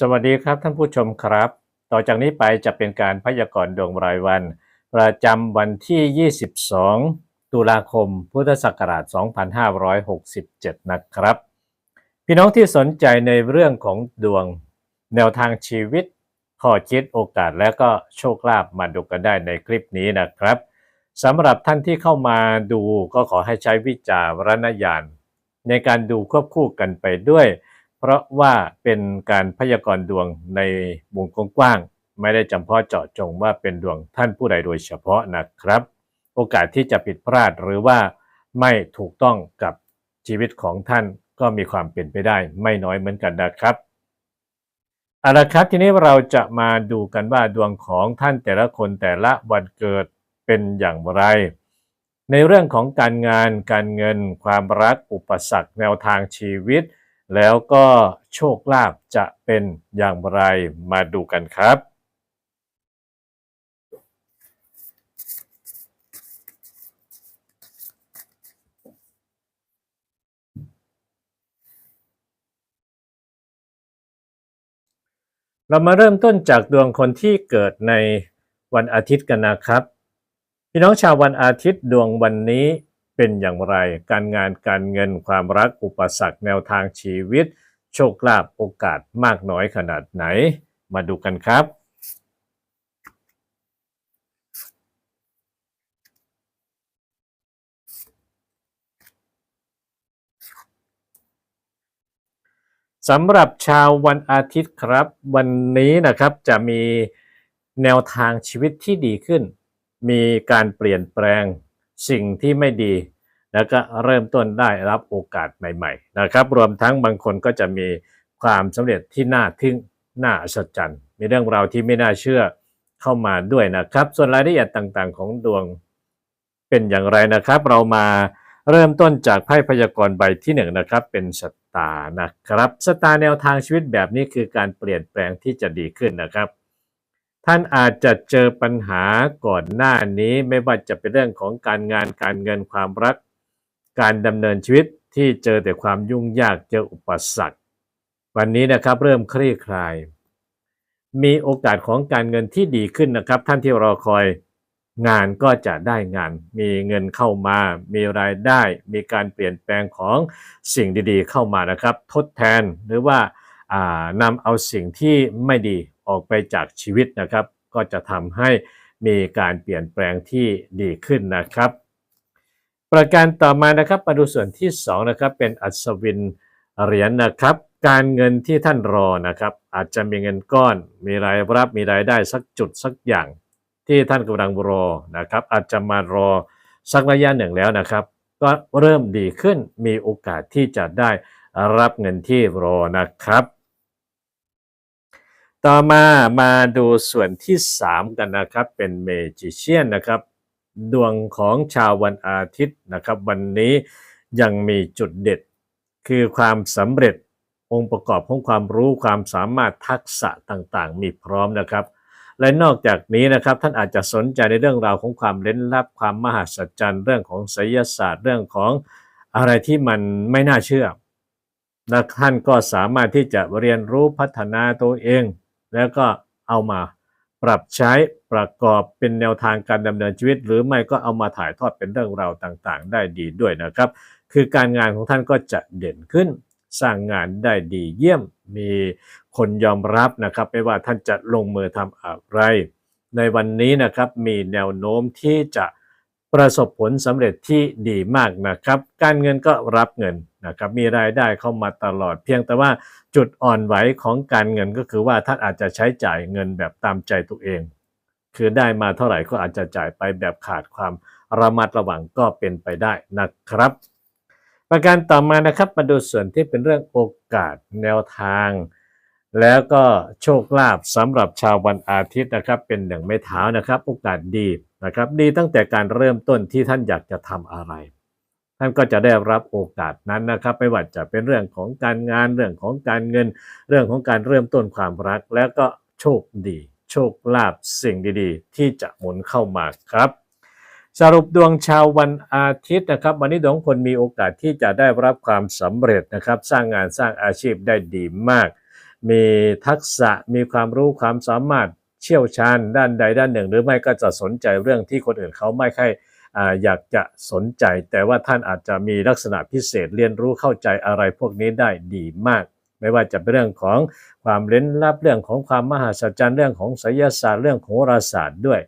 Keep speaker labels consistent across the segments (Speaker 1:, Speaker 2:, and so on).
Speaker 1: สวัสดีครับท่านผู้ชมครับ ต่อจากนี้ไปจะเป็นการพยากรณ์ดวงรายวัน ประจำวันที่ 22 ตุลาคม พุทธศักราช 2567 นะครับ พี่น้องที่สนใจในเรื่องของดวงแนวทางชีวิตข้อคิดโอกาสและก็โชคลาภมาดูกันได้ในคลิปนี้นะครับสำหรับท่านที่เข้ามาดูก็ขอให้ใช้วิจารณญาณในการดูควบคู่กันไปด้วย เพราะว่าเป็นการพยากรณ์ดวงในวงกว้างๆไม่ได้จำเพาะเจาะจงว่าเป็นดวงท่านผู้ใดโดยเฉพาะนะครับ โอกาสที่จะผิดพลาดหรือว่าไม่ถูกต้องกับชีวิตของท่านก็มีความเป็นไปได้ไม่น้อยเหมือนกันนะครับเอาละครับทีนี้เราจะมาดูกันว่าดวงของท่านแต่ละคนแต่ละวันเกิดเป็นอย่างไร ในเรื่องของการงานการเงิน ความรักอุปสรรค แนวทางชีวิต แล้วก็โชคลาภจะเป็นอย่างไรมาดูกันครับ เรามาเริ่มต้นจากดวงคนที่เกิดในวันอาทิตย์กันนะครับ พี่น้องชาววันอาทิตย์ดวงวันนี้ เป็นอย่างไร การงานการเงินความรักอุปสรรคแนวทางชีวิต โชคลาภโอกาสมากน้อยขนาดไหน มาดูกันครับสำหรับชาววันอาทิตย์ครับ วันนี้นะครับจะมีแนวทางชีวิตที่ดีขึ้น มีการเปลี่ยนแปลง สิ่งที่ไม่ดี แล้วก็เริ่มต้นได้รับโอกาสใหม่ ๆ นะครับ รวมทั้งบางคนก็จะมีความสำเร็จที่น่าทึ่งน่าอัศจรรย์มีเรื่องราวที่ไม่น่าเชื่อเข้ามาด้วยนะครับ ส่วนรายละเอียดต่างๆ ของดวงเป็นอย่างไรนะครับ เรามาเริ่มต้นจากไพ่พยากรณ์ใบที่หนึ่งนะครับ เป็นสตาร์นะครับสตาร์แนวทางชีวิตแบบนี้คือการเปลี่ยนแปลงที่จะดีขึ้นนะครับ ท่านอาจจะเจอปัญหาก่อนหน้านี้ไม่ว่าจะเป็นเรื่องของการงานการเงินความรัก การดำเนินชีวิตที่เจอแต่ความยุ่งยากเจออุปสรรค วันนี้นะครับเริ่มคลี่คลาย มีโอกาสของการเงินที่ดีขึ้นนะครับ ท่านที่รอคอยงานก็จะได้งาน มีเงินเข้ามา มีรายได้ มีการเปลี่ยนแปลงของสิ่งดีๆ เข้ามานะครับ ทดแทนหรือว่า นำเอาสิ่งที่ไม่ดีออกไปจากชีวิตนะครับ ก็จะทำให้มีการเปลี่ยนแปลงที่ดีขึ้นนะครับ ประการต่อมานะครับมาดูส่วนที่2นะครับเป็นอัศวินเหรียญนนะครับ การเงินที่ท่านรอนะครับ อาจจะมีเงินก้อน มีรายรับมีรายได้สักจุดสักอย่าง ที่ท่านกำลังรอนะครับ อาจจะมารอสักระยะหนึ่งแล้วนะครับ ก็เริ่มดีขึ้นมีโอกาสที่จะได้รับเงินที่รอนะครับ ต่อมามาดูส่วนที่ 3 กันนะครับเป็นเมจิเชียนนะครับ ดวงของชาววันอาทิตย์นะครับ วันนี้ยังมีจุดเด็ด คือความสำเร็จองค์ประกอบของความรู้ความสามารถทักษะต่างๆ มีพร้อมนะครับ และนอกจากนี้นะครับท่านอาจจะสนใจในเรื่องราวของความเล้นลับความมหัศจรรย์เรื่องของไสยศาสตร์เรื่องของอะไรที่มันไม่น่าเชื่อและท่านก็สามารถที่จะเรียนรู้พัฒนาตัวเอง แล้วก็เอามาปรับใช้ประกอบเป็นแนวทางการดำเนินชีวิต หรือไม่ก็เอามาถ่ายทอดเป็นเรื่องราวต่างๆ ได้ดีด้วยนะครับ คือการงานของท่านก็จะเด่นขึ้น สร้างงานได้ดีเยี่ยมมีคนยอมรับนะครับไม่ว่าท่านจะลงมือทำอะไร ในวันนี้นะครับมีแนวโน้มที่จะ ประสบผลสำเร็จที่ดีมากนะครับ การเงินก็รับเงินนะครับมีรายได้เข้ามาตลอด เพียงแต่ว่าจุดอ่อนไหวของการเงินก็คือว่าท่านอาจจะใช้จ่ายเงินแบบตามใจตัวเอง คือได้มาเท่าไหร่ก็อาจจะจ่ายไปแบบขาดความระมัดระวังก็เป็นไปได้นะครับ ประการต่อมานะครับมาดูส่วนที่เป็นเรื่องโอกาสแนวทาง แล้วก็โชคลาภสำหรับชาววันอาทิตย์นะครับ เป็นหนึ่งไม้เท้านะครับ โอกาสดี นะครับดีตั้งแต่การเริ่มต้นที่ท่านอยากจะทำอะไร ท่านก็จะได้รับโอกาสนั้นนะครับ ไม่ว่าจะเป็นเรื่องของการงานเรื่องของการเงิน เรื่องของการเริ่มต้นความรัก แล้วก็โชคดี โชคลาภสิ่งดีๆ ที่จะหมุนเข้ามาครับ สรุปดวงชาววันอาทิตย์นะครับ วันนี้ดวงคนมีโอกาสที่จะได้รับความสำเร็จนะครับ สร้างงานสร้างอาชีพได้ดีมาก มีทักษะมีความรู้ความสามารถ เชี่ยวชาญด้านใดด้านหนึ่ง หรือไม่ก็จะสนใจเรื่องที่คนอื่นเขาไม่ค่อยอยากจะสนใจ แต่ว่าท่านอาจจะมีลักษณะพิเศษเรียนรู้เข้าใจอะไรพวกนี้ได้ดีมาก ไม่ว่าจะเป็นเรื่องของความเล้นลับเรื่องของความมหัศจรรย์เรื่องของไสยศาสตร์เรื่องของโหราศาสตร์ด้วย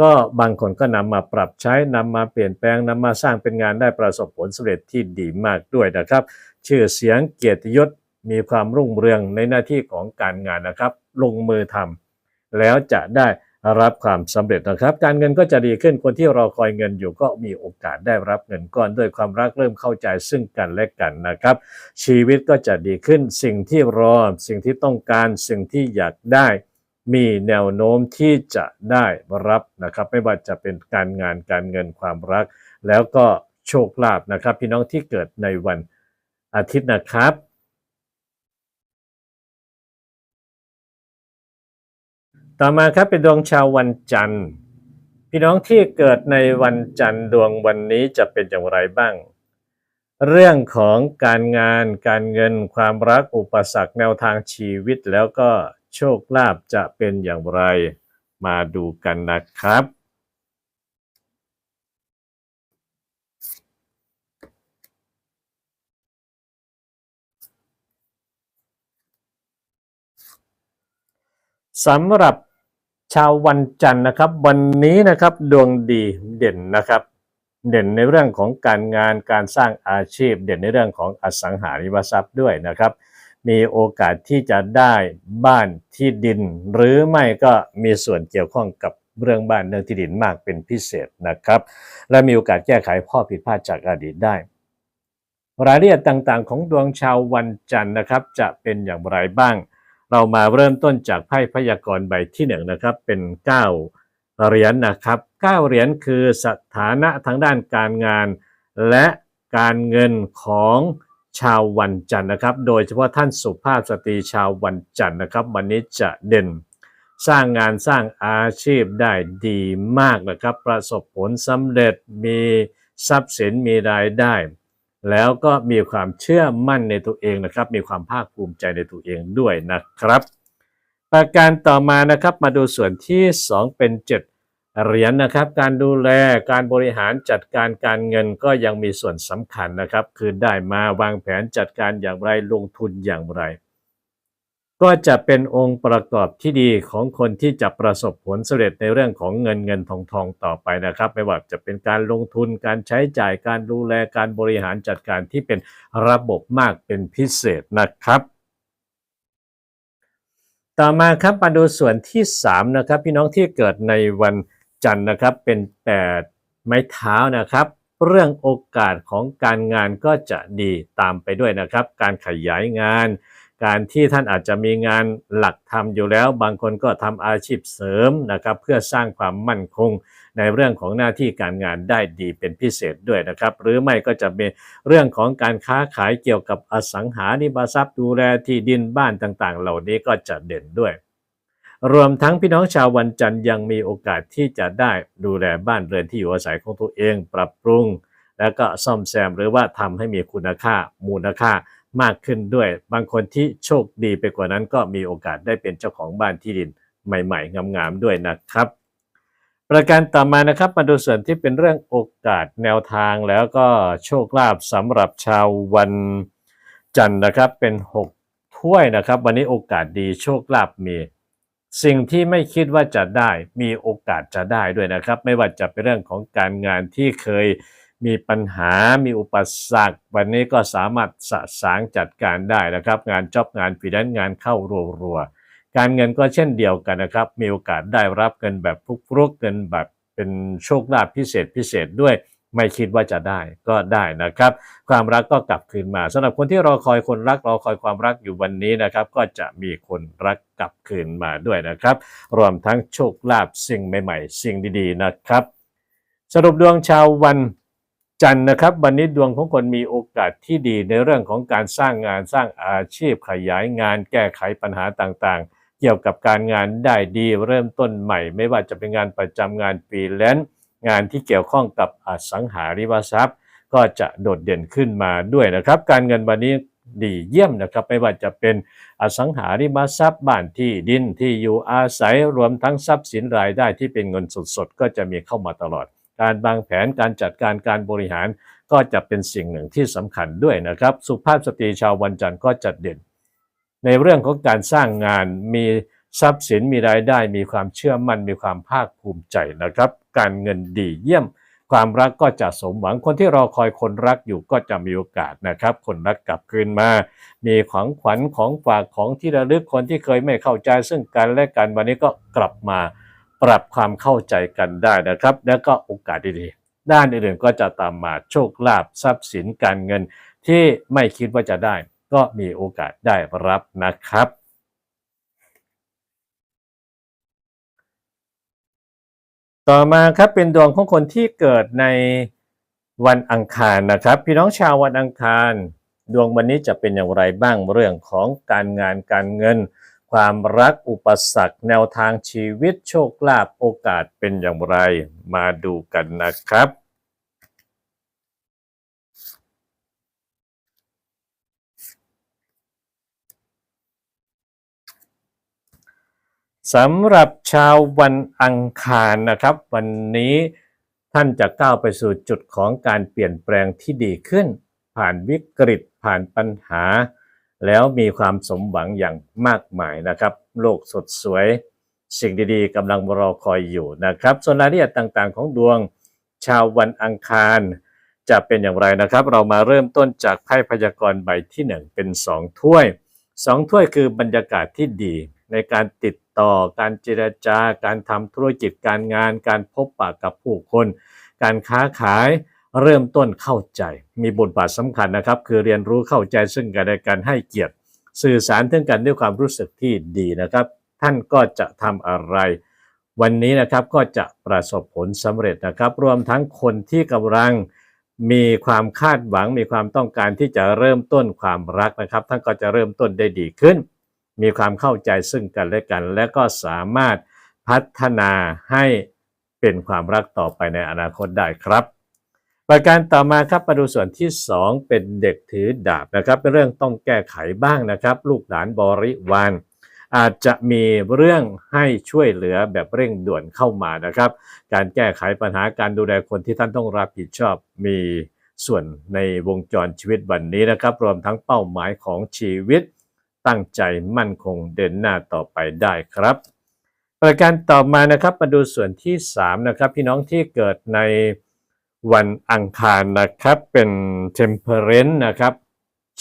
Speaker 1: ก็บางคนก็นำมาปรับใช้นำมาเปลี่ยนแปลงนำมาสร้างเป็นงานได้ประสบผลสำเร็จที่ดีมากด้วยนะครับ ชื่อเสียงเกียรติยศมีความรุ่งเรืองในหน้าที่ของการงานนะครับ ลงมือทำ แล้วจะได้รับความสำเร็จนะครับ การเงินก็จะดีขึ้นคนที่รอคอยเงินอยู่ก็มีโอกาสได้รับเงินก้อนด้วยความรักเริ่มเข้าใจซึ่งกันและกันนะครับ ชีวิตก็จะดีขึ้นสิ่งที่รอสิ่งที่ต้องการสิ่งที่อยากได้มีแนวโน้มที่จะได้รับนะครับ ไม่ว่าจะเป็นการงานการเงินความรัก แล้วก็โชคลาภนะครับ พี่น้องที่เกิดในวันอาทิตย์นะครับ ต่อมาครับเป็นดวงชาววันจันทร์ พี่น้องที่เกิดในวันจันทร์ดวงวันนี้จะเป็นอย่างไรบ้าง เรื่องของการงานการเงินความรักอุปสรรคแนวทางชีวิตแล้วก็โชคลาภจะเป็นอย่างไรมาดูกันนะครับ สำหรับ ชาววันจันทร์นะครับ วันนี้นะครับดวงดีเด่นนะครับ เด่นในเรื่องของการงานการสร้างอาชีพ เด่นในเรื่องของอสังหาริมทรัพย์ด้วยนะครับ มีโอกาสที่จะได้บ้านที่ดิน หรือไม่ก็มีส่วนเกี่ยวข้องกับเรื่องบ้านเรื่องที่ดินมากเป็นพิเศษนะครับ และมีโอกาสแก้ไขข้อผิดพลาดจากอดีตได้รายละเอียดต่างๆ ของดวงชาววันจันทร์นะครับ จะเป็นอย่างไรบ้าง เรามาเริ่มต้นจากไพ่พยากรณ์ใบที่หนึ่งนะครับ เป็น9เหรียญนะครับ9เหรียญคือสถานะทางด้านการงาน และการเงินของชาววันจันทร์นะครับ โดยเฉพาะท่านสุภาพสตรีชาววันจันทร์นะครับ วันนี้จะเด่น สร้างงานสร้างอาชีพได้ดีมากนะครับ ประสบผลสำเร็จมีทรัพย์สินมีรายได้ แล้วก็มีความเชื่อมั่นในตัวเองนะครับ มีความภาคภูมิใจในตัวเองด้วยนะครับ ประการต่อมานะครับมาดูส่วนที่ 2 เป็น 7 เหรียญนะครับ การดูแลการบริหารจัดการการเงินก็ยังมีส่วนสำคัญนะครับ คือได้มาวางแผนจัดการอย่างไรลงทุนอย่างไร ก็จะเป็นองค์ประกอบที่ดีของคนที่จะประสบผลสำเร็จในเรื่องของเงินเงินทองทองต่อไปนะครับ ไม่ว่าจะเป็นการลงทุนการใช้จ่ายการดูแลการบริหารจัดการที่เป็นระบบมากเป็นพิเศษนะครับ ต่อมาครับมาดูส่วนที่ 3 นะครับ พี่น้องที่เกิดในวันจันทร์นะครับเป็น 8 ไม้เท้านะครับเรื่องโอกาสของการงานก็จะดีตามไปด้วยนะครับ การขยายงาน การที่ท่านอาจจะมีงานหลักทำอยู่แล้ว บางคนก็ทำอาชีพเสริมนะครับ เพื่อสร้างความมั่นคงในเรื่องของหน้าที่การงานได้ดีเป็นพิเศษด้วยนะครับ หรือไม่ก็จะเป็นเรื่องของการค้าขายเกี่ยวกับอสังหาริมทรัพย์ดูแลที่ดินบ้านต่างๆ เหล่านี้ก็จะเด่นด้วย รวมทั้งพี่น้องชาววันจันทร์ยังมีโอกาสที่จะได้ดูแลบ้านเรือนที่อยู่อาศัยของตัวเอง ปรับปรุง แล้วก็ซ่อมแซมหรือว่าทำให้มีคุณค่ามูลค่า มากขึ้นด้วย บางคนที่โชคดีไปกว่านั้นก็มีโอกาสได้เป็นเจ้าของบ้านที่ดินใหม่ๆ งามๆด้วยนะครับ ประการต่อมานะครับมาดูส่วนที่เป็นเรื่องโอกาสแนวทางแล้วก็โชคลาภสำหรับชาววันจันทร์นะครับเป็น 6 ถ้วยนะครับ วันนี้โอกาสดีโชคลาภมี สิ่งที่ไม่คิดว่าจะได้มีโอกาสจะได้ด้วยนะครับ ไม่ว่าจะเป็นเรื่องของการงานที่เคย มีปัญหา มีอุปสรรค วันนี้ก็สามารถสะสางจัดการได้นะครับ งานจ็อบงานฟรีแลนซ์งานเข้ารัวๆ การเงินก็เช่นเดียวกันนะครับ มีโอกาสได้รับเงินแบบฟลุกเงินแบบเป็นโชคลาภพิเศษพิเศษด้วย ไม่คิดว่าจะได้ก็ได้นะครับ ความรักก็กลับคืนมาสำหรับคนที่รอคอยคนรักรอคอยความรักอยู่วันนี้นะครับ ก็จะมีคนรักกลับคืนมาด้วยนะครับ รวมทั้งโชคลาภสิ่งใหม่ ๆ สิ่งดีๆนะครับ สรุปดวงชาววัน จันทร์นะครับวันนี้ดวงของคนมีโอกาสที่ดีในเรื่องของการสร้างงานสร้างอาชีพขยายงานแก้ไขปัญหาต่างๆ เกี่ยวกับการงานได้ดีเริ่มต้นใหม่ ไม่ว่าจะเป็นงานประจำงานฟรีแลนซ์งานที่เกี่ยวข้องกับอสังหาริมทรัพย์ ก็จะโดดเด่นขึ้นมาด้วยนะครับ การเงินวันนี้ดีเยี่ยมนะครับ ไม่ว่าจะเป็นอสังหาริมทรัพย์บ้านที่ดินที่อยู่อาศัยรวมทั้งทรัพย์สินรายได้ที่เป็นเงินสดๆก็จะมีเข้ามาตลอด การวางแผนการจัดการการบริหารก็จะเป็นสิ่งหนึ่งที่สำคัญด้วยนะครับ สุภาพสตรีชาววันจันทร์ก็จัดเด่น ในเรื่องของการสร้างงานมีทรัพย์สินมีรายได้ มีความเชื่อมั่นมีความภาคภูมิใจนะครับ การเงินดีเยี่ยม ความรักก็จะสมหวังคนที่รอคอยคนรักอยู่ก็จะมีโอกาสนะครับ คนรักกลับคืนมา มีของขวัญของฝากของที่ระลึกคนที่เคยไม่เข้าใจซึ่งกันและกันวันนี้ก็กลับมา ปรับความเข้าใจกันได้นะครับ แล้วก็โอกาสดีๆ ด้านอื่นๆก็จะตามมาโชคลาภทรัพย์สินการเงิน ที่ไม่คิดว่าจะได้ ก็มีโอกาสได้รับนะครับต่อมาครับเป็นดวงของคนที่เกิดในวันอังคารนะครับ พี่น้องชาววันอังคาร ดวงวันนี้จะเป็นอย่างไรบ้างเรื่องของการงานการเงิน ความรักอุปสรรคแนวทางชีวิตโชคลาภโอกาสเป็นอย่างไร มาดูกันนะครับสำหรับชาววันอังคารนะครับ วันนี้ท่านจะก้าวไปสู่จุดของการเปลี่ยนแปลงที่ดีขึ้น ผ่านวิกฤตผ่านปัญหา แล้วมีความสมหวังอย่างมากมายนะครับ โลกสดสวย สิ่งดีๆกำลังรอคอยอยู่นะครับ ส่วนรายละเอียดต่างๆ ของดวงชาววันอังคาร จะเป็นอย่างไรนะครับ เรามาเริ่มต้นจากไพ่พยากรณ์ใบที่ 1 เป็น 2 ถ้วย 2 ถ้วยคือบรรยากาศที่ดี ในการติดต่อการเจรจาการทำธุรกิจการงาน การพบปะกับผู้คน การค้าขาย เริ่มต้นเข้าใจ มีบทบาทสำคัญนะครับ คือเรียนรู้เข้าใจซึ่งกันและกันให้เกียรติ สื่อสารถึงกันด้วยความรู้สึกที่ดีนะครับ ท่านก็จะทำอะไร วันนี้นะครับก็จะประสบผลสำเร็จนะครับ รวมทั้งคนที่กำลังมีความคาดหวัง มีความต้องการที่จะเริ่มต้นความรักนะครับ ท่านก็จะเริ่มต้นได้ดีขึ้น มีความเข้าใจซึ่งกันและกัน และก็สามารถพัฒนาให้เป็นความรักต่อไปในอนาคตได้ครับ ประการต่อมาครับมาดูส่วนที่ 2 เป็นเด็กถือดาบนะครับ เป็นเรื่องต้องแก้ไขบ้างนะครับ ลูกหลานบริวารอาจจะมีเรื่องให้ช่วยเหลือแบบเร่งด่วนเข้ามานะครับ การแก้ไขปัญหาการดูแลคนที่ท่านต้องรับผิดชอบมีส่วนในวงจรชีวิตวันนี้นะครับ รวมทั้งเป้าหมายของชีวิต ตั้งใจมั่นคงเดินหน้าต่อไปได้ครับ ประการต่อมานะครับมาดูส่วนที่3นะครับพี่น้องที่เกิดใน วันอังคารนะครับเป็น temperance นะครับ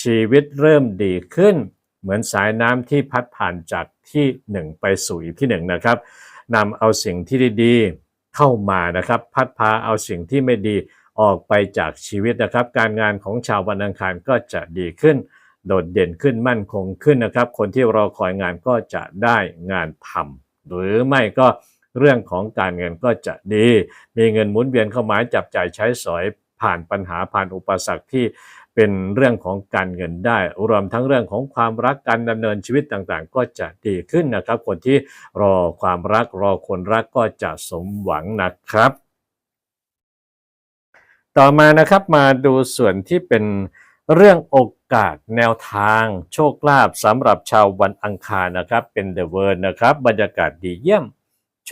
Speaker 1: ชีวิตเริ่มดีขึ้น เหมือนสายน้ำที่พัดผ่านจากที่หนึ่งไปสู่อีกที่หนึ่งนะครับนำเอาสิ่งที่ดีๆเข้ามานะครับ พัดพาเอาสิ่งที่ไม่ดีออกไปจากชีวิตนะครับ การงานของชาววันอังคารก็จะดีขึ้น โดดเด่นขึ้นมั่นคงขึ้นนะครับ คนที่รอคอยงานก็จะได้งานทำหรือไม่ก็ เรื่องของการเงินก็จะดี มีเงินหมุนเวียนเข้ามาจับจ่ายใช้สอยผ่านปัญหาผ่านอุปสรรคที่เป็นเรื่องของการเงินได้ รวมทั้งเรื่องของความรักการดำเนินชีวิตต่างๆ ก็จะดีขึ้นนะครับ คนที่รอความรักรอคนรักก็จะสมหวังนะครับ ต่อมานะครับมาดูส่วนที่เป็นเรื่องโอกาสแนวทาง โชคลาภสำหรับชาววันอังคารนะครับ เป็นเดอะเวิร์นะครับ บรรยากาศดีเยี่ยม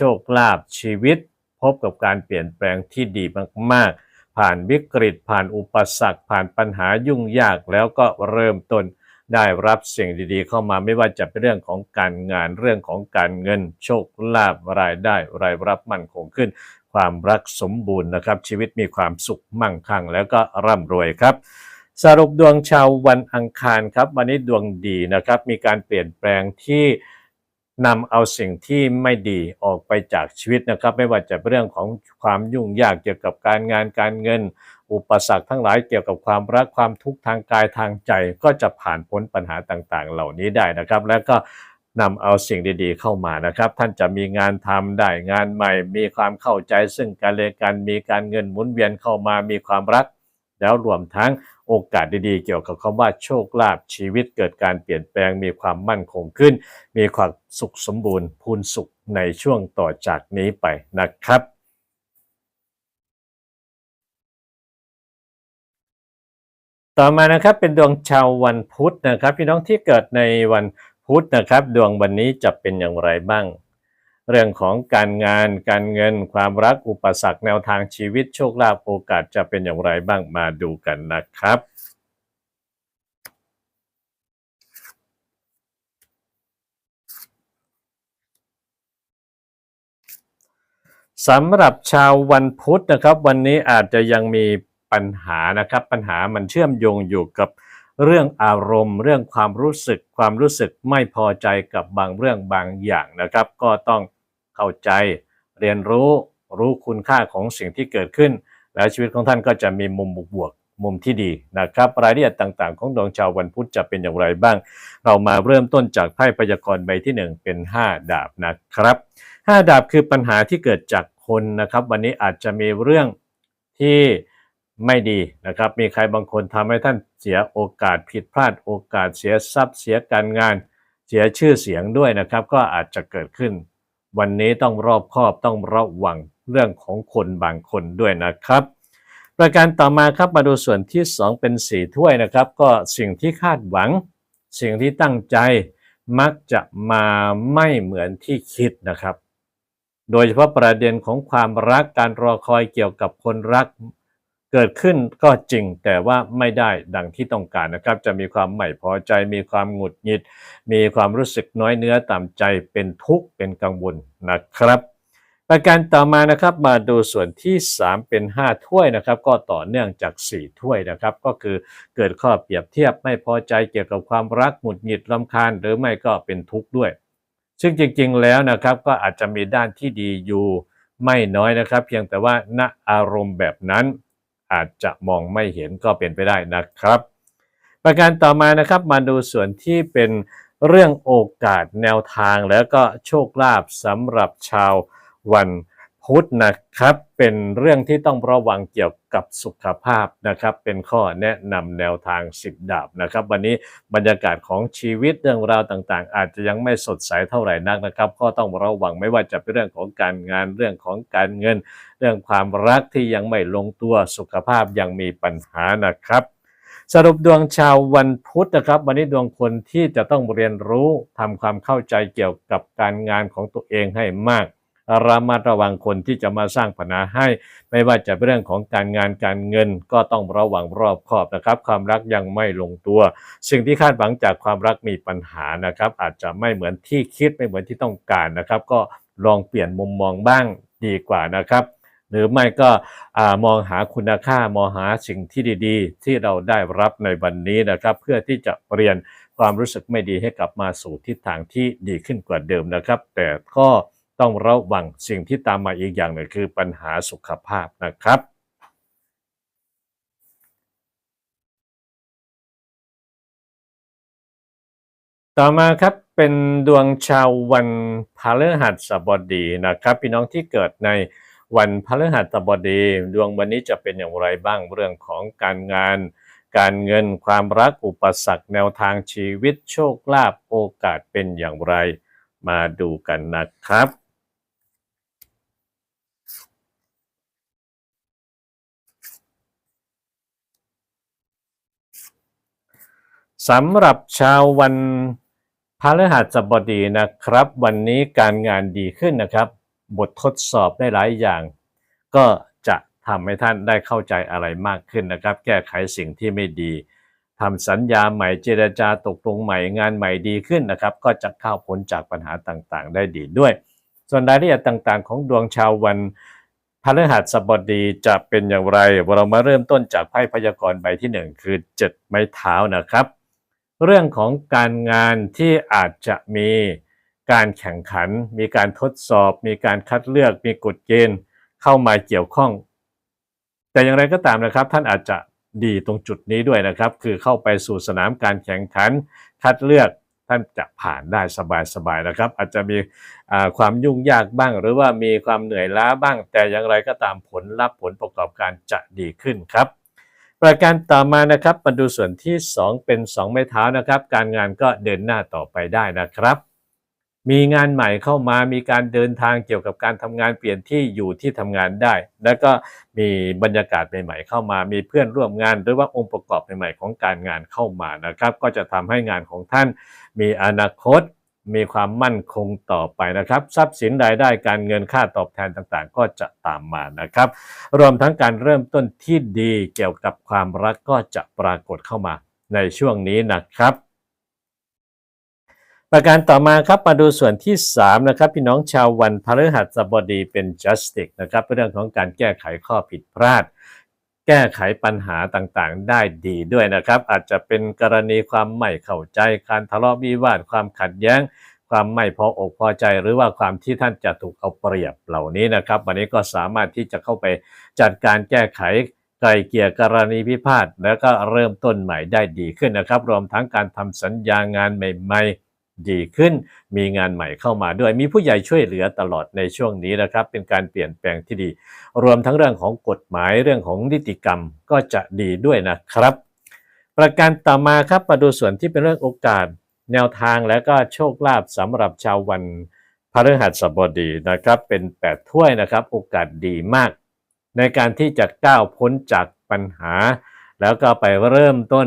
Speaker 1: โชคลาภชีวิต พบกับการเปลี่ยนแปลงที่ดีมากๆ ผ่านวิกฤต ผ่านอุปสรรค ผ่านปัญหายุ่งยากแล้วก็เริ่มต้นได้รับสิ่งดีๆ เข้ามาไม่ว่าจะเป็นเรื่องของการงานเรื่องของการเงิน โชคลาภรายได้ รายรับมั่นคงขึ้น ความรักสมบูรณ์นะครับ ชีวิตมีความสุขมั่งคั่ง แล้วก็ร่ำรวยครับ สรุปดวงชาววันอังคารครับ วันนี้ดวงดีนะครับ มีการเปลี่ยนแปลงที่ นำเอาสิ่งที่ไม่ดีออกไปจากชีวิตนะครับ ไม่ว่าจะเป็นเรื่องของความยุ่งยากเกี่ยวกับการงานการเงิน อุปสรรคทั้งหลายเกี่ยวกับความรักความทุกข์ทางกายทางใจ ก็จะผ่านพ้นปัญหาต่างๆ เหล่านี้ได้นะครับ แล้วก็นำเอาสิ่งดีๆเข้ามานะครับ ท่านจะมีงานทำได้งานใหม่ มีความเข้าใจซึ่งกันและกันมีการเงินหมุนเวียนเข้ามามีความรัก แล้วรวมทั้ง โอกาสดีๆ เกี่ยวกับคำว่าโชคลาภชีวิตเกิดการเปลี่ยนแปลงมีความมั่นคงขึ้น มีความสุขสมบูรณ์พูนสุขในช่วงต่อจากนี้ไปนะครับต่อมานะครับเป็นดวงชาววันพุธนะครับพี่น้องที่เกิดในวันพุธนะครับ ดวงวันนี้จะเป็นอย่างไรบ้าง เรื่องของการงานการเงินความรักอุปสรรคแนวทางชีวิตโชคลาภโอกาสจะเป็นอย่างไรบ้างมาดูกันนะครับสำหรับชาววันพุธนะครับ วันนี้อาจจะยังมีปัญหานะครับ ปัญหามันเชื่อมโยงอยู่กับเรื่องอารมณ์ เรื่องความรู้สึก ความรู้สึกไม่พอใจกับบางเรื่องบางอย่างนะครับ ก็ต้อง เข้าใจ เรียนรู้รู้คุณค่าของสิ่งที่เกิดขึ้น แล้วชีวิตของท่านก็จะมีมุมบวกมุมที่ดีนะครับรายละเอียดต่างๆ ของดวงชาววันพุธจะเป็นอย่างไรบ้าง เรามาเริ่มต้นจากไพ่พยากรณ์ใบที่หนึ่งเป็น 5 ดาบนะครับ 5 ดาบคือปัญหาที่เกิดจากคนนะครับ วันนี้อาจจะมีเรื่องที่ไม่ดีนะครับ มีใครบางคนทำให้ท่านเสียโอกาสผิดพลาดโอกาสเสียทรัพย์เสียการงาน เสียชื่อเสียงด้วยนะครับ ก็อาจจะเกิดขึ้น วันนี้ต้องรอบคอบต้องระวังเรื่องของคนบางคนด้วยนะครับ ประการต่อมาครับมาดูส่วนที่ 2 เป็นสีถ้วยนะครับ ก็สิ่งที่คาดหวัง สิ่งที่ตั้งใจมักจะมาไม่เหมือนที่คิดนะครับ โดยเฉพาะประเด็นของความรักการรอคอยเกี่ยวกับคนรัก เกิดขึ้นก็จริงแต่ว่าไม่ได้ดังที่ต้องการนะครับ จะมีความไม่พอใจ มีความหงุดหงิด มีความรู้สึกน้อยเนื้อต่ำใจเป็นทุกข์เป็นกังวลนะครับประการต่อมานะครับมาดูส่วนที่ 3 เป็น 5 ถ้วยนะครับ ก็ต่อเนื่องจาก 4 ถ้วยนะครับ ก็คือเกิดข้อเปรียบเทียบไม่พอใจเกี่ยวกับความรักหงุดหงิดรำคาญ หรือไม่ก็เป็นทุกข์ด้วย ซึ่งจริงๆแล้วนะครับก็อาจจะมีด้านที่ดีอยู่ไม่น้อยนะครับ เพียงแต่ว่าณอารมณ์แบบนั้น อาจจะมองไม่เห็นก็เป็นไปได้นะครับ ประการต่อมานะครับมาดูส่วนที่เป็นเรื่องโอกาสแนวทางแล้วก็โชคลาภสำหรับชาววัน พุธนะครับ เป็นเรื่องที่ต้องระวังเกี่ยวกับสุขภาพนะครับ เป็นข้อแนะนำแนวทาง 10 ดาบนะครับ วันนี้บรรยากาศของชีวิตเรื่องราวต่างๆ อาจจะยังไม่สดใสเท่าไหร่นักนะครับ ก็ต้องระวังไม่ว่าจะเป็นเรื่องของการงานเรื่องของการเงิน เรื่องความรักที่ยังไม่ลงตัวสุขภาพยังมีปัญหานะครับสรุปดวงชาววันพุธนะครับ วันนี้ดวงคนที่จะต้องเรียนรู้ทำความเข้าใจเกี่ยวกับการงานของตัวเองให้มาก ระมัดระวังคนที่จะมาสร้างปัญหาให้ ไม่ว่าจะเป็นเรื่องของการงานการเงินก็ต้องระวังรอบคอบนะครับ ความรักยังไม่ลงตัว สิ่งที่คาดหวังจากความรักมีปัญหานะครับ อาจจะไม่เหมือนที่คิดไม่เหมือนที่ต้องการนะครับ ก็ลองเปลี่ยนมุมมองบ้างดีกว่านะครับหรือไม่ก็อมองหาคุณค่ามองหาสิ่งที่ดีๆ ที่เราได้รับในวันนี้นะครับ เพื่อที่จะเปลี่ยนความรู้สึกไม่ดีให้กลับมาสู่ทิศทางที่ดีขึ้นกว่าเดิมนะครับ แต่ก็ ต้องระวังสิ่งที่ตามมาอีกอย่างหนึ่งคือปัญหาสุขภาพนะครับต่อมาครับเป็นดวงชาววันพฤหัสบดีนะครับ พี่น้องที่เกิดในวันพฤหัสบดี ดวงวันนี้จะเป็นอย่างไรบ้างเรื่องของการงาน การเงินความรักอุปสรรคแนวทางชีวิตโชคลาภโอกาสเป็นอย่างไร มาดูกันนะครับ สำหรับชาววันพฤหัสบดีนะครับ วันนี้การงานดีขึ้นนะครับ บททดสอบได้หลายอย่าง ก็จะทำให้ท่านได้เข้าใจอะไรมากขึ้นนะครับ แก้ไขสิ่งที่ไม่ดีทำสัญญาใหม่เจรจาตกลงใหม่งานใหม่ดีขึ้นนะครับ ก็จะเข้าพ้นจากปัญหาต่างๆ ได้ดีด้วย ส่วนรายละเอียดต่างๆ ของดวงชาววันพฤหัสบดีจะเป็นอย่างไร เรามาเริ่มต้นจากไพ่พยากรณ์ใบที่หนึ่งคือเจ็ดไม้เท้านะครับ เรื่องของการงานที่อาจจะมีการแข่งขัน มีการทดสอบ มีการคัดเลือก มีกฎเกณฑ์เข้ามาเกี่ยวข้อง แต่อย่างไรก็ตามนะครับ ท่านอาจจะดีตรงจุดนี้ด้วยนะครับ คือเข้าไปสู่สนามการแข่งขัน คัดเลือกท่านจะผ่านได้สบายๆนะครับ อาจจะมีความยุ่งยากบ้าง หรือว่ามีความเหนื่อยล้าบ้าง แต่อย่างไรก็ตามผลลัพธ์ผลประกอบการจะดีขึ้นครับ ประการต่อมานะครับมาดูส่วนที่ 2 เป็น 2 ไม้เท้านะครับ การงานก็เดินหน้าต่อไปได้นะครับ มีงานใหม่เข้ามามีการเดินทางเกี่ยวกับการทำงานเปลี่ยนที่อยู่ที่ทำงานได้ แล้วก็มีบรรยากาศใหม่ๆเข้ามา มีเพื่อนร่วมงานหรือว่าองค์ประกอบใหม่ๆของการงานเข้ามานะครับ ก็จะทำให้งานของท่านมีอนาคต มีความมั่นคงต่อไปนะครับ ทรัพย์สินรายได้การเงินค่าตอบแทนต่างๆ ก็จะตามมานะครับ รวมทั้งการเริ่มต้นที่ดีเกี่ยวกับความรักก็จะปรากฏเข้ามาในช่วงนี้นะครับ ประการต่อมาครับมาดูส่วนที่ 3 นะครับ พี่น้องชาววันพฤหัสบดีเป็น justice นะครับเรื่องของการแก้ไขข้อผิดพลาด แก้ไขปัญหาต่างๆ ได้ดีด้วยนะครับ อาจจะเป็นกรณีความไม่เข้าใจการทะเลาะวิวาทความขัดแย้ง ความไม่พออกพอใจ หรือว่าความที่ท่านจะถูกเอาเปรียบเหล่านี้นะครับ วันนี้ก็สามารถที่จะเข้าไปจัดการแก้ไขไกลเกลี่ยกรณีพิพาทแล้วก็เริ่มต้นใหม่ได้ดีขึ้นนะครับ รวมทั้งการทำสัญญางานใหม่ ๆ ดีขึ้น มีงานใหม่เข้ามาด้วย มีผู้ใหญ่ช่วยเหลือตลอดในช่วงนี้นะครับ เป็นการเปลี่ยนแปลงที่ดี รวมทั้งเรื่องของกฎหมายเรื่องของนิติกรรมก็จะดีด้วยนะครับ ประการต่อมาครับมาดูส่วนที่เป็นเรื่องโอกาส แนวทางและก็โชคลาภสำหรับชาววันพฤหัสบดีนะครับ เป็นแปดถ้วยนะครับ โอกาสดีมาก ในการที่จะก้าวพ้นจากปัญหา แล้วก็ไปเริ่มต้น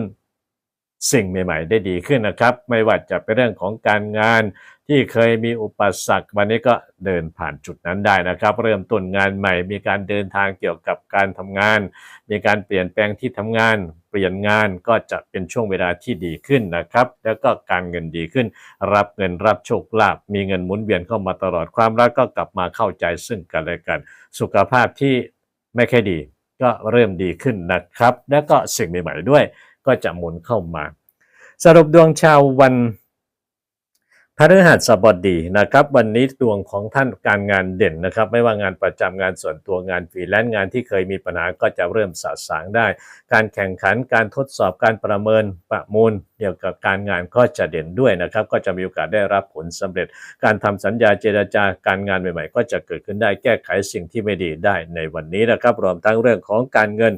Speaker 1: สิ่งใหม่ ๆ ได้ดีขึ้นนะครับ ไม่ว่าจะเป็นเรื่องของการงานที่เคยมีอุปสรรควันนี้ก็เดินผ่านจุดนั้นได้นะครับ เริ่มต้นงานใหม่ มีการเดินทางเกี่ยวกับการทำงาน มีการเปลี่ยนแปลงที่ทำงาน เปลี่ยนงานก็จะเป็นช่วงเวลาที่ดีขึ้นนะครับ แล้วก็การเงินดีขึ้น รับเงินรับโชคลาภมีเงินหมุนเวียนเข้ามาตลอดความรักก็กลับมาเข้าใจซึ่งกันและกัน สุขภาพที่ไม่ค่อยดีก็เริ่มดีขึ้นนะครับ และก็สิ่งใหม่ๆด้วย ก็จะหมุนเข้ามา สรุปดวงชาววัน พฤหัสบดีนะครับ วันนี้ดวงของท่านการงานเด่นนะครับ ไม่ว่างานประจำงานส่วนตัวงานฟรีแลนซ์งานที่เคยมีปัญหาก็จะเริ่มสะสางได้ การแข่งขันการทดสอบการประเมินประมูลเกี่ยวกับการงานก็จะเด่นด้วยนะครับ ก็จะมีโอกาสได้รับผลสำเร็จ การทำสัญญาเจรจาการงานใหม่ๆ ก็จะเกิดขึ้นได้แก้ไขสิ่งที่ไม่ดีได้ในวันนี้นะครับ รวมทั้งเรื่องของการเงิน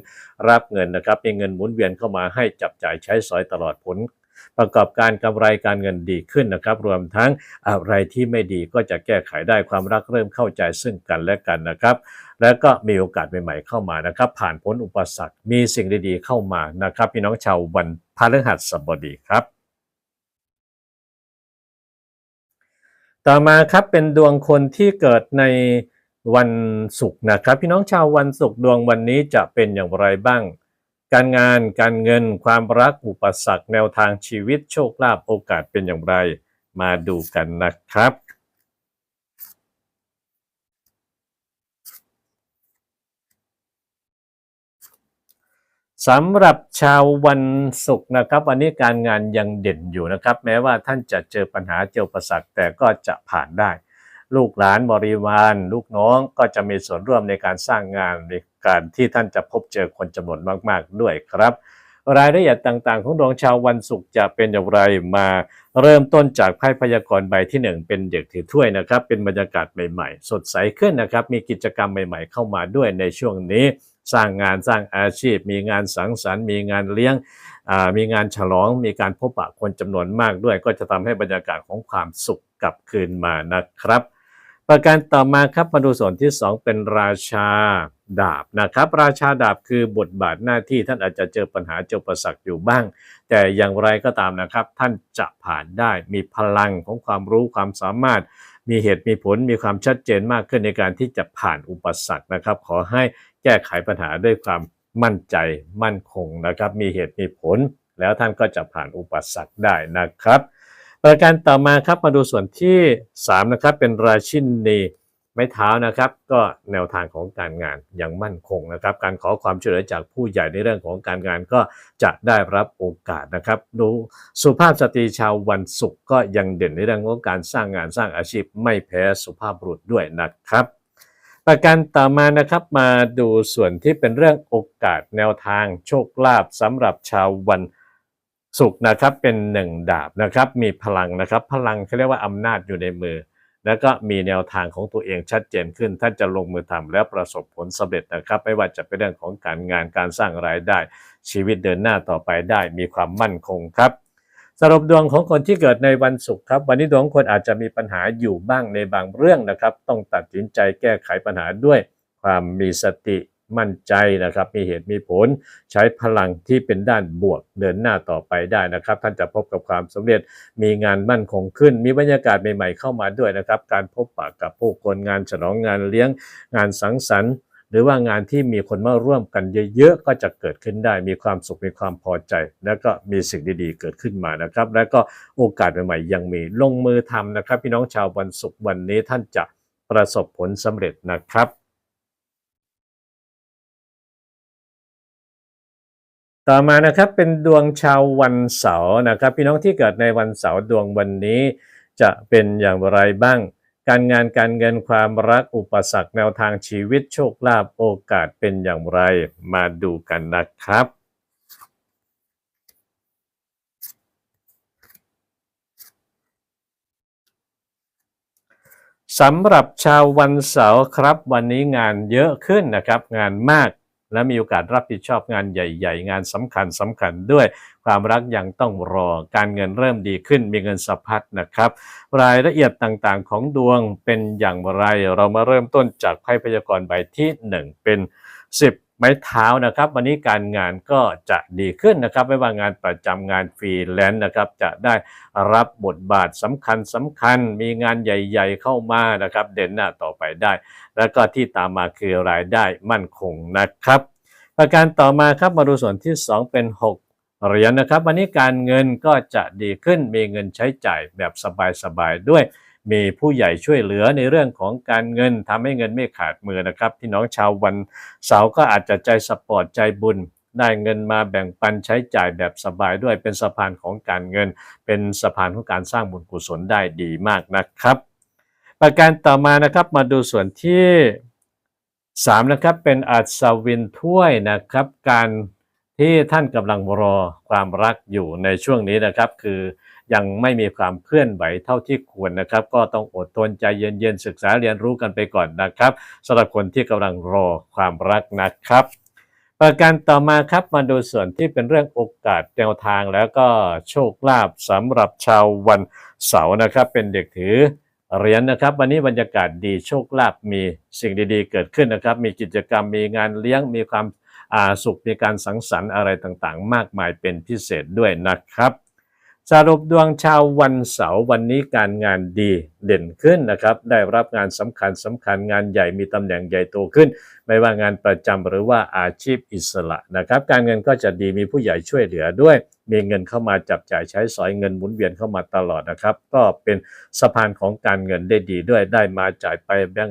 Speaker 1: รับเงินนะครับมีเงินหมุนเวียนเข้ามาให้จับจ่ายใช้สอยตลอดผล ประกอบการกำไรการเงินดีขึ้นนะครับ รวมทั้งอะไรที่ไม่ดีก็จะแก้ไขได้ความรักเริ่มเข้าใจซึ่งกันและกันนะครับแล้วก็มีโอกาสใหม่ๆเข้ามานะครับ ผ่านพ้นอุปสรรค มีสิ่งดีๆเข้ามานะครับ พี่น้องชาววันพฤหัสบดีครับ ต่อมาครับเป็นดวงคนที่เกิดในวันศุกร์นะครับ พี่น้องชาววันศุกร์ดวงวันนี้จะเป็นอย่างไรบ้าง การงานการเงินความรักอุปสรรคแนวทางชีวิตโชคลาภโอกาสเป็นอย่างไร มาดูกันนะครับสำหรับชาววันศุกร์นะครับ วันนี้การงานยังเด่นอยู่นะครับ แม้ว่าท่านจะเจอปัญหาเจออุปสรรคแต่ก็จะผ่านได้ ลูกหลานบริวารลูกน้องก็จะมีส่วนร่วมในการสร้างงานในการที่ท่านจะพบเจอคนจำนวนมาก ๆ ด้วยครับ รายละเอียดต่างๆ ของดวงชาววันศุกร์จะเป็นอย่างไรมาเริ่มต้นจากไพ่พยากรณ์ใบที่ 1 เป็นเด็กถือถ้วยนะครับ เป็นบรรยากาศใหม่ๆ สดใสขึ้นนะครับ มีกิจกรรมใหม่ ๆ เข้ามาด้วยในช่วงนี้สร้างงานสร้างอาชีพ มีงานสังสรรค์ มีงานเลี้ยงมีงานฉลองมีการพบปะคนจำนวนมากด้วย ก็จะทำให้บรรยากาศของความสุขกลับคืนมานะครับ ประการต่อมาครับมาดูส่วนที่ 2 เป็นราชาดาบนะครับ ราชาดาบคือบทบาทหน้าที่ท่านอาจจะเจอปัญหาเจออุปสรรคอยู่บ้าง แต่อย่างไรก็ตามนะครับ ท่านจะผ่านได้มีพลังของความรู้ความสามารถ มีเหตุมีผลมีความชัดเจนมากขึ้นในการที่จะผ่านอุปสรรคนะครับ ขอให้แก้ไขปัญหาด้วยความมั่นใจมั่นคงนะครับ มีเหตุมีผล แล้วท่านก็จะผ่านอุปสรรคได้นะครับ ประการต่อมาครับมาดูส่วนที่ 3 นะครับ เป็นราชินีไม้เท้านะครับ ก็แนวทางของการงานยังมั่นคงนะครับ การขอความช่วยเหลือจากผู้ใหญ่ในเรื่องของการงานก็จะได้รับโอกาสนะครับ ดูสุภาพสตรีชาววันศุกร์ก็ยังเด่นในเรื่องของการสร้างงานสร้างอาชีพไม่แพ้สุภาพบุรุษด้วยนะครับ ประการต่อมานะครับมาดูส่วนที่เป็นเรื่องโอกาสแนวทางโชคลาภสำหรับชาววันศุกร์ สุกนะครับเป็นหนึ่งดาบนะครับ มีพลังนะครับ พลังเขาเรียกว่าอำนาจอยู่ในมือ แล้วก็มีแนวทางของตัวเองชัดเจนขึ้นท่านจะลงมือทำแล้วประสบผลสำเร็จนะครับ ไม่ว่าจะเป็นเรื่องของการงานการสร้างรายได้ ชีวิตเดินหน้าต่อไปได้ มีความมั่นคงครับสรุปดวงของคนที่เกิดในวันศุกร์ครับ วันนี้ดวงคนอาจจะมีปัญหาอยู่บ้างในบางเรื่องนะครับ ต้องตัดสินใจแก้ไขปัญหาด้วย ความมีสติ มั่นใจนะครับ มีเหตุมีผลใช้พลังที่เป็นด้านบวกเดินหน้าต่อไปได้นะครับ ท่านจะพบกับความสำเร็จมีงานมั่นคงขึ้น มีบรรยากาศใหม่ๆเข้ามาด้วยนะครับ การพบปะกับผู้คนงานฉลองงานเลี้ยงงานสังสรรค์หรือว่างานที่มีคนมาร่วมกันเยอะๆ ก็จะเกิดขึ้นได้ มีความสุข มีความพอใจ แล้วก็มีสิ่งดีๆ เกิดขึ้นมานะครับ แล้วก็โอกาสใหม่ๆ ยังมีลงมือทำนะครับ พี่น้องชาววันศุกร์วันนี้ท่านจะประสบผลสำเร็จนะครับ ต่อมานะครับเป็นดวงชาววันเสาร์นะครับ พี่น้องที่เกิดในวันเสาร์ดวงวันนี้ จะเป็นอย่างไรบ้าง การงานการเงินความรักอุปสรรคแนวทางชีวิตโชคลาภโอกาสเป็นอย่างไรมาดูกันนะครับสำหรับชาววันเสาร์ครับ วันนี้งานเยอะขึ้นนะครับ งานมาก และมีโอกาสรับผิดชอบงานใหญ่ ๆ งานสำคัญสำคัญด้วยความรักยังต้องรอการเงินเริ่มดีขึ้นมีเงินสะพัดนะครับ รายละเอียดต่างๆ ของดวงเป็นอย่างไร เรามาเริ่มต้นจากไพ่พยากรณ์ใบที่ 1 เป็น 10 ม้เท้านะครับ วันนี้การงานก็จะดีขึ้นนะครับ ไม่ว่างานประจำงานฟรีแลนซ์นะครับ จะได้รับบทบาทสำคัญสำคัญ มีงานใหญ่ ๆ เข้ามานะครับ เด่นหน้าต่อไปได้ แล้วก็ที่ตามมาคือรายได้มั่นคงนะครับ ประการต่อมาครับมาดูส่วนที่ 2 เป็น 6เหรียญนะครับ วันนี้การเงินก็จะดีขึ้นมีเงินใช้จ่ายแบบสบายๆด้วย มีผู้ใหญ่ช่วยเหลือในเรื่องของการเงินทำให้เงินไม่ขาดมือนะครับพี่น้องชาววันเสาร์ก็อาจจะใจสปอร์ตใจบุญได้เงินมาแบ่งปันใช้จ่ายแบบสบายด้วยเป็นสะพานของการเงิน เป็นสะพานของการสร้างบุญกุศลได้ดีมากนะครับ ประการต่อมานะครับมาดูส่วนที่3นะครับเป็นอัศวินถ้วยนะครับการที่ท่านกำลังรอความรักอยู่ในช่วงนี้นะครับ คือ ยังไม่มีความเคลื่อนไหวเท่าที่ควรนะครับ ก็ต้องอดทนใจเย็นๆศึกษาเรียนรู้กันไปก่อนนะครับสำหรับคนที่กำลังรอความรักนะครับประการต่อมาครับมาดูส่วนที่เป็นเรื่องโอกาสแนวทางแล้วก็โชคลาภสำหรับชาววันเสาร์นะครับ เป็นเด็กถือเหรียญนะครับ วันนี้บรรยากาศดีโชคลาภมีสิ่งดีๆ เกิดขึ้นนะครับ มีกิจกรรมมีงานเลี้ยงมีความอ่าสุขมีการสังสรรค์อะไรต่างๆ มากมายเป็นพิเศษด้วยนะครับ สรุปดวงชาววันเสาร์วันนี้การงานดีเด่นขึ้นนะครับ ได้รับงานสำคัญสำคัญงานใหญ่มีตำแหน่งใหญ่โตขึ้น ไม่ว่างานประจำหรือว่าอาชีพอิสระนะครับ การเงินก็จะดีมีผู้ใหญ่ช่วยเหลือด้วย มีเงินเข้ามาจับจ่ายใช้สอยเงินหมุนเวียนเข้ามาตลอดนะครับ ก็เป็นสะพานของการเงินได้ดีด้วยได้มาจ่ายไปแบ่ง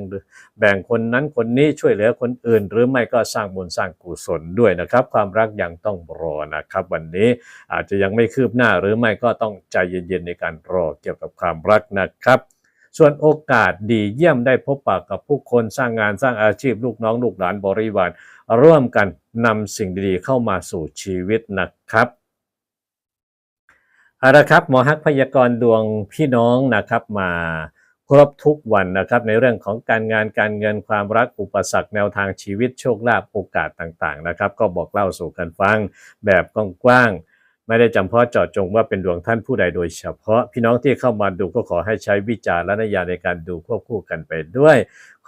Speaker 1: แบ่งคนนั้นคนนี้ช่วยเหลือคนอื่น หรือไม่ก็สร้างบุญสร้างกุศลด้วยนะครับ ความรักยังต้องรอนะครับ วันนี้อาจจะยังไม่คืบหน้าหรือไม่ก็ต้องใจเย็นๆในการรอเกี่ยวกับความรักนะครับ ส่วนโอกาสดีเยี่ยมได้พบปะกับผู้คนสร้างงานสร้างอาชีพลูกน้องลูกหลานบริวารร่วมกันนำสิ่งดีๆเข้ามาสู่ชีวิตนะครับเอาละครับหมอฮักพยากรณ์ดวงพี่น้องนะครับมาครบทุกวันนะครับในเรื่องของการงานการเงินความรักอุปสรรคแนวทางชีวิตโชคลาภโอกาสต่างๆนะครับ ก็บอกเล่าสู่กันฟังแบบกว้างๆ ไม่ได้จำเพาะเจาะจงว่าเป็นดวงท่านผู้ใดโดยเฉพาะ พี่น้องที่เข้ามาดูก็ขอให้ใช้วิจารณญาณในการดูควบคู่กันไปด้วย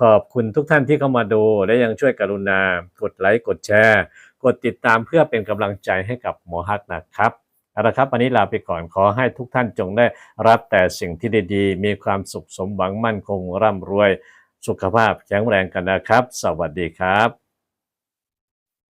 Speaker 1: ขอบคุณทุกท่านที่เข้ามาดู และยังช่วยกรุณา กดไลค์กดแชร์ กดติดตามเพื่อเป็นกำลังใจให้กับหมอฮักนะครับเอาละครับวันนี้ลาไปก่อนขอให้ทุกท่านจงได้รับแต่สิ่งที่ดีๆ มีความสุขสมหวังมั่นคงร่ำรวย สุขภาพแข็งแรงกันนะครับ สวัสดีครับ